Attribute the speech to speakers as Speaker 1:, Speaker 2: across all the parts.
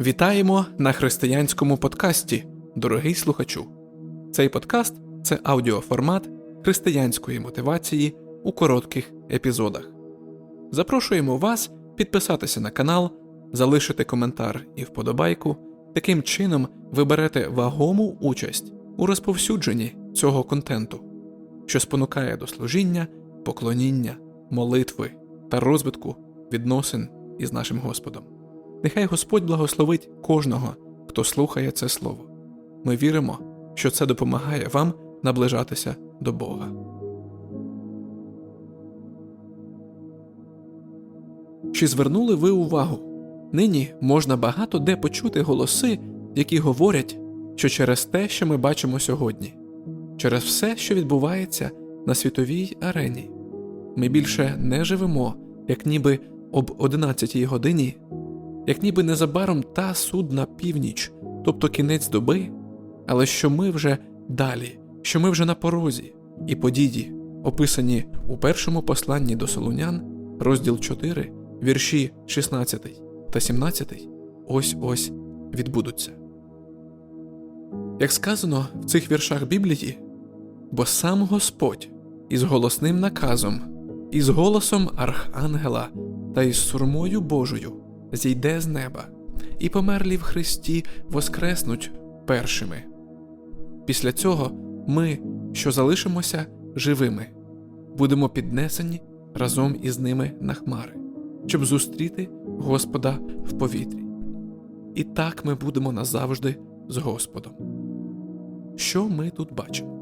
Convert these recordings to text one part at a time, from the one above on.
Speaker 1: Вітаємо на християнському подкасті, дорогий слухачу. Цей подкаст це аудіоформат християнської мотивації у коротких епізодах. Запрошуємо вас підписатися на канал, залишити коментар і вподобайку. Таким чином ви берете вагому участь у розповсюдженні цього контенту, що спонукає до служіння, поклоніння, молитви та розвитку відносин із нашим Господом. Нехай Господь благословить кожного, хто слухає це слово. Ми віримо, що це допомагає вам наближатися до Бога. Чи звернули ви увагу? Нині можна багато де почути голоси, які говорять, що через те, що ми бачимо сьогодні, через все, що відбувається на світовій арені, ми більше не живемо, як ніби об 11 годині як ніби незабаром та судна північ, тобто кінець доби, але що ми вже далі, що ми вже на порозі, і події, описані у першому посланні до Солунян, розділ 4, вірші 16 та 17, ось ось відбудуться. Як сказано в цих віршах Біблії, бо сам Господь із голосним наказом, із голосом Архангела та із сурмою Божою зійде з неба, і померлі в Христі воскреснуть першими. Після цього ми, що залишимося живими, будемо піднесені разом із ними на хмари, щоб зустріти Господа в повітрі. І так ми будемо назавжди з Господом. Що ми тут бачимо?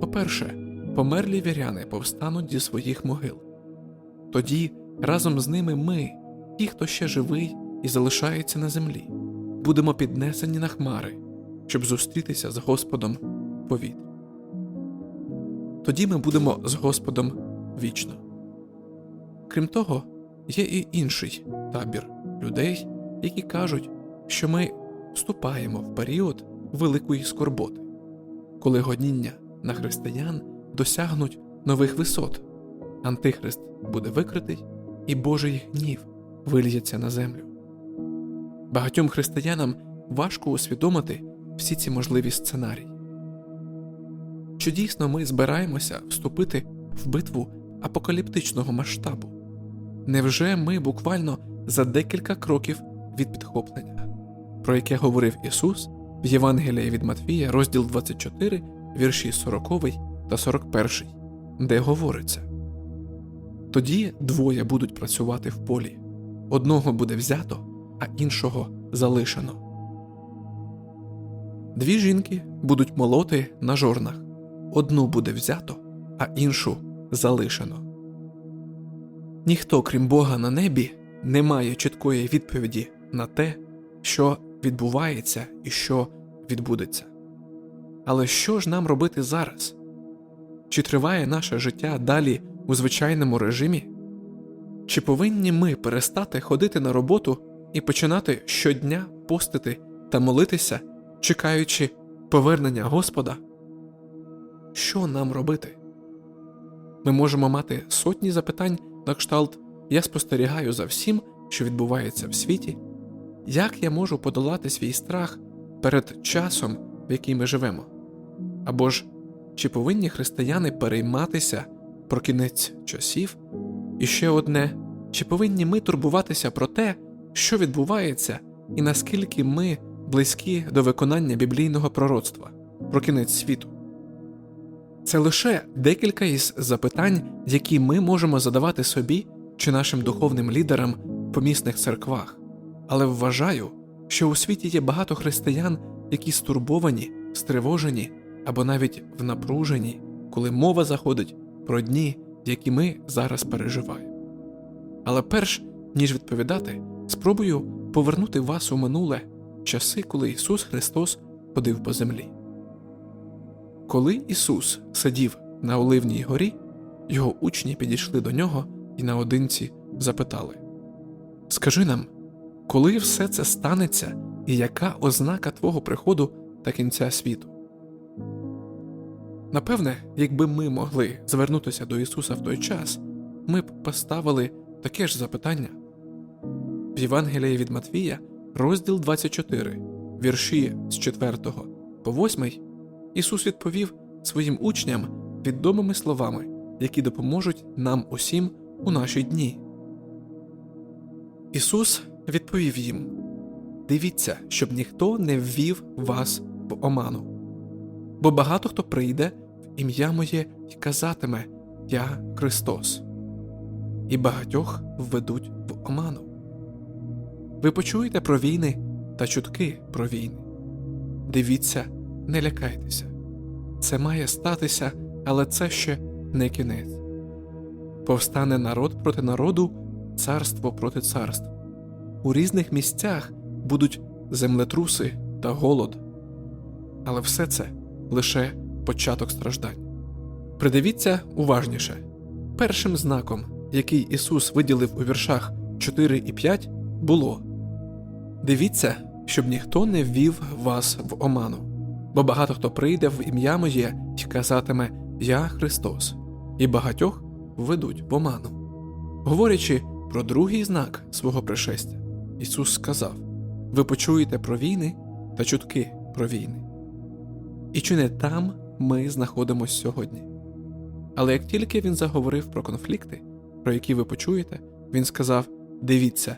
Speaker 1: По-перше, померлі віряни повстануть зі своїх могил. Тоді разом з ними ми, ті, хто ще живий і залишається на землі, будемо піднесені на хмари, щоб зустрітися з Господом в повітрі. Тоді ми будемо з Господом вічно. Крім того, є і інший табір людей, які кажуть, що ми вступаємо в період великої скорботи, коли годіння на християн досягнуть нових висот, Антихрист буде викритий, і Божий гнів вильється на землю. Багатьом християнам важко усвідомити всі ці можливі сценарії. Чи дійсно ми збираємося вступити в битву апокаліптичного масштабу? Невже ми буквально за декілька кроків від підхоплення, про яке говорив Ісус в Євангелії від Матвія, розділ 24, вірші 40 та 41, де говориться тоді двоє будуть працювати в полі одного буде взято, а іншого залишено. Дві жінки будуть молоти на жорнах одну буде взято, а іншу залишено. Ніхто, крім Бога на небі, не має чіткої відповіді на те, що відбувається і що відбудеться. Але що ж нам робити зараз? Чи триває наше життя далі у звичайному режимі? Чи повинні ми перестати ходити на роботу і починати щодня постити та молитися, чекаючи повернення Господа? Що нам робити? Ми можемо мати сотні запитань на кшталт Я спостерігаю за всім, що відбувається в світі, як я можу подолати свій страх перед часом, в який ми живемо? Або ж чи повинні християни перейматися про кінець часів? І ще одне, чи повинні ми турбуватися про те, що відбувається, і наскільки ми близькі до виконання біблійного пророцтва про кінець світу? Це лише декілька із запитань, які ми можемо задавати собі чи нашим духовним лідерам в помісних церквах, але вважаю, що у світі є багато християн, які стурбовані, стривожені або навіть в напруженні, коли мова заходить про дні, які ми зараз переживаємо. Але перш ніж відповідати, спробую повернути вас у минуле часи, коли Ісус Христос ходив по землі. Коли Ісус сидів на Оливній горі, його учні підійшли до нього і наодинці запитали Скажи нам, коли все це станеться, і яка ознака Твого приходу та кінця світу? Напевне, якби ми могли звернутися до Ісуса в той час, ми б поставили таке ж запитання. В Євангелії від Матвія, розділ 24, вірші з 4 по 8, Ісус відповів своїм учням відомими словами, які допоможуть нам усім у наші дні. Ісус відповів їм: Дивіться, щоб ніхто не ввів вас в оману. Бо багато хто прийде в ім'я моє і казатиме Я Христос, і багатьох введуть в оману. Ви почуєте про війни та чутки про війни. Дивіться, не лякайтеся. Це має статися, але це ще не кінець. Повстане народ проти народу, царство проти царства. У різних місцях будуть землетруси та голод. Але все це лише початок страждань. Придивіться уважніше. Першим знаком, який Ісус виділив у віршах 4 і 5, було Дивіться, щоб ніхто не ввів вас в оману, бо багато хто прийде в ім'я моє і казатиме Я Христос, і багатьох введуть в оману. Говорячи про другий знак свого пришестя, Ісус сказав: Ви почуєте про війни та чутки про війни. І чи не там ми знаходимося сьогодні? Але як тільки він заговорив про конфлікти, про які ви почуєте, він сказав: Дивіться,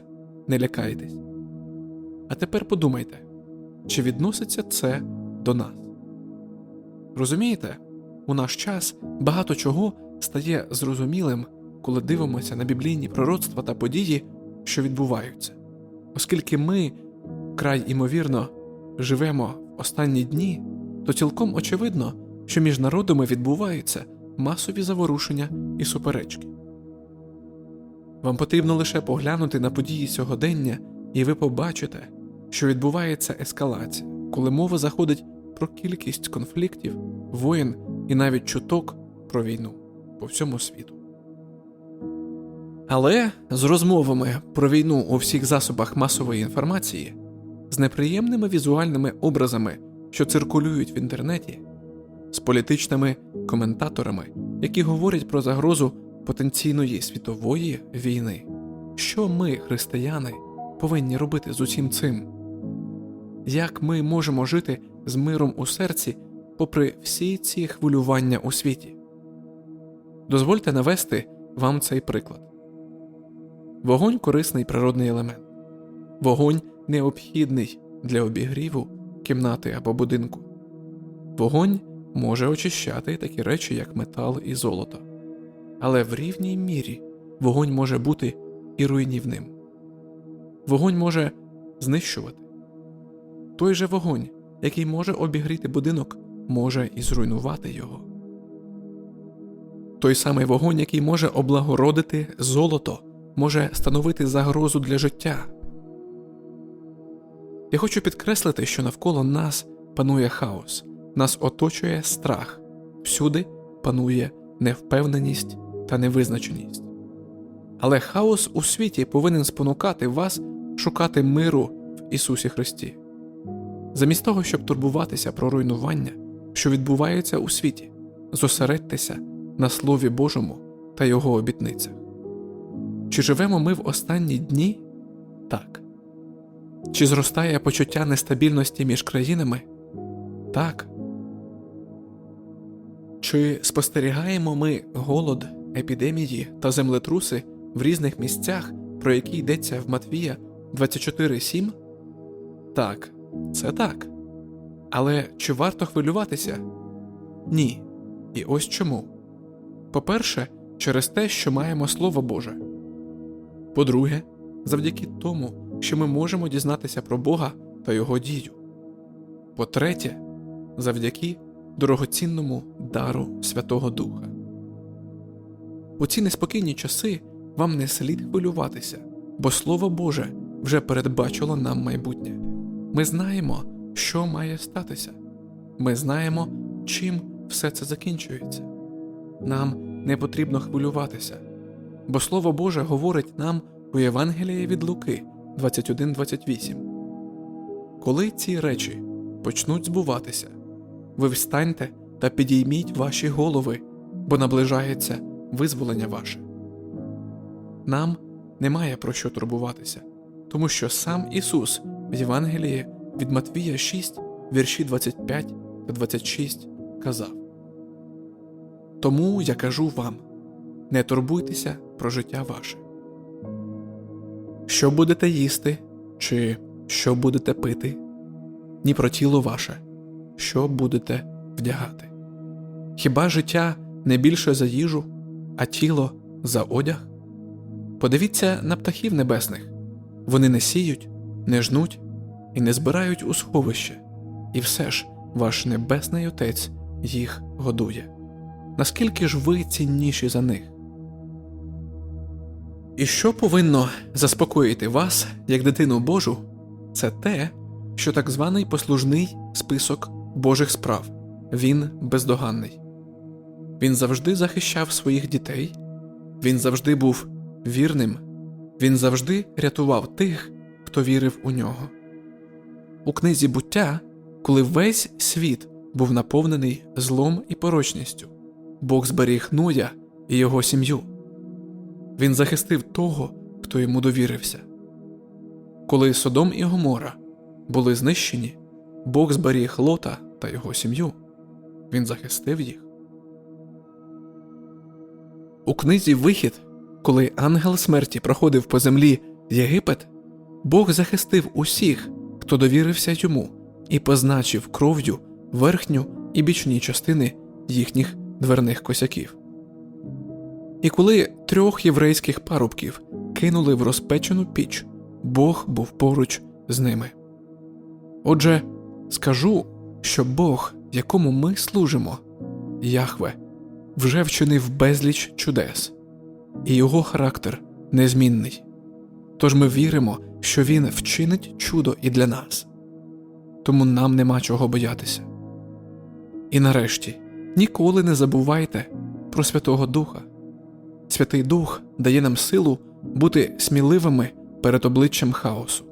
Speaker 1: не лякайтесь. А тепер подумайте, чи відноситься це до нас? Розумієте, у наш час багато чого стає зрозумілим, коли дивимося на біблійні пророцтва та події, що відбуваються, оскільки ми, край імовірно, живемо в останні дні, то цілком очевидно, що між народами відбуваються масові заворушення і суперечки. Вам потрібно лише поглянути на події сьогодення, і ви побачите, що відбувається ескалація, коли мова заходить про кількість конфліктів, воєн і навіть чуток про війну по всьому світу. Але з розмовами про війну у всіх засобах масової інформації, з неприємними візуальними образами, що циркулюють в інтернеті, з політичними коментаторами, які говорять про загрозу потенційної світової війни, що ми, християни, повинні робити з усім цим? Як ми можемо жити з миром у серці, попри всі ці хвилювання у світі? Дозвольте навести вам цей приклад. Вогонь корисний природний елемент. Вогонь необхідний для обігріву кімнати або будинку. Вогонь може очищати такі речі, як метал і золото. Але в рівній мірі вогонь може бути і руйнівним. Вогонь може знищувати. Той же вогонь, який може обігріти будинок, може і зруйнувати його. Той самий вогонь, який може облагородити золото, може становити загрозу для життя. Я хочу підкреслити, що навколо нас панує хаос, нас оточує страх, всюди панує невпевненість та невизначеність. Але хаос у світі повинен спонукати вас шукати миру в Ісусі Христі. Замість того, щоб турбуватися про руйнування, що відбувається у світі, зосередьтеся на Слові Божому та Його обітницях. Чи живемо ми в останні дні? Так. Чи зростає почуття нестабільності між країнами? Так. Чи спостерігаємо ми голод, епідемії та землетруси в різних місцях, про які йдеться в Матвія 24.7? Так, це так. Але чи варто хвилюватися? Ні. І ось чому. По-перше, через те, що маємо Слово Боже. По-друге, завдяки тому, що ми можемо дізнатися про Бога та Його дію. По-третє, завдяки дорогоцінному дару Святого Духа. У ці неспокійні часи вам не слід хвилюватися, бо Слово Боже вже передбачило нам майбутнє. Ми знаємо, що має статися. Ми знаємо, чим все це закінчується. Нам не потрібно хвилюватися, бо Слово Боже говорить нам у Євангелії від Луки 21.28. Коли ці речі почнуть збуватися, ви встаньте та підійміть ваші голови, бо наближається визволення ваше. Нам немає про що турбуватися, тому що сам Ісус в Євангелії від Матвія 6, вірші 25 та 26 казав: Тому я кажу вам не турбуйтеся про життя ваше. Що будете їсти, чи що будете пити, ні про тіло ваше, що будете вдягати. Хіба життя не більше за їжу, а тіло за одяг? Подивіться на птахів небесних вони не сіють, не жнуть і не збирають у сховище, і все ж ваш небесний Отець їх годує. Наскільки ж ви цінніші за них? І що повинно заспокоїти вас, як дитину Божу, це те, що так званий послужний список Божих справ він бездоганний. Він завжди захищав своїх дітей, він завжди був вірним, він завжди рятував тих, хто вірив у нього. У книзі буття, коли весь світ був наповнений злом і порочністю, Бог зберіг Ноя і його сім'ю. Він захистив того, хто йому довірився. Коли Содом і Гомора були знищені, Бог зберіг Лота та його сім'ю. Він захистив їх. У книзі Вихід, коли ангел смерті проходив по землі Єгипет, Бог захистив усіх, хто довірився йому, і позначив кров'ю верхню і бічні частини їхніх дверних косяків. І коли трьох єврейських парубків кинули в розпечену піч, Бог був поруч з ними. Отже, скажу, що Бог, якому ми служимо, Яхве, вже вчинив безліч чудес, і його характер незмінний. Тож ми віримо, що Він вчинить чудо і для нас, тому нам нема чого боятися. І нарешті ніколи не забувайте про Святого Духа. Святий Дух дає нам силу бути сміливими перед обличчям хаосу.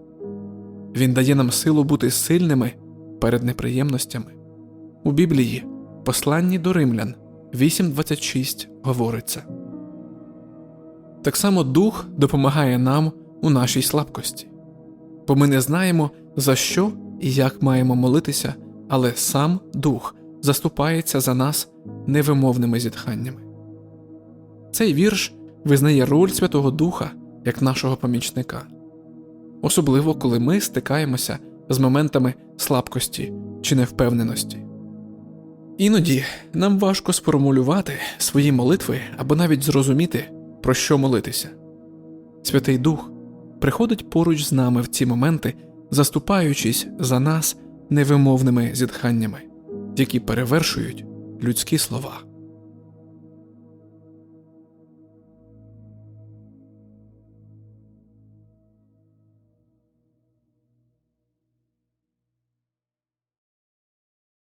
Speaker 1: Він дає нам силу бути сильними перед неприємностями. У Біблії, посланні до римлян 8.26 говориться так само Дух допомагає нам у нашій слабкості, бо ми не знаємо, за що і як маємо молитися, але сам Дух заступається за нас невимовними зітханнями. Цей вірш визнає роль Святого Духа як нашого помічника, особливо коли ми стикаємося з моментами слабкості чи невпевненості. Іноді нам важко сформулювати свої молитви або навіть зрозуміти, про що молитися. Святий Дух приходить поруч з нами в ці моменти, заступаючись за нас невимовними зітханнями, які перевершують людські слова.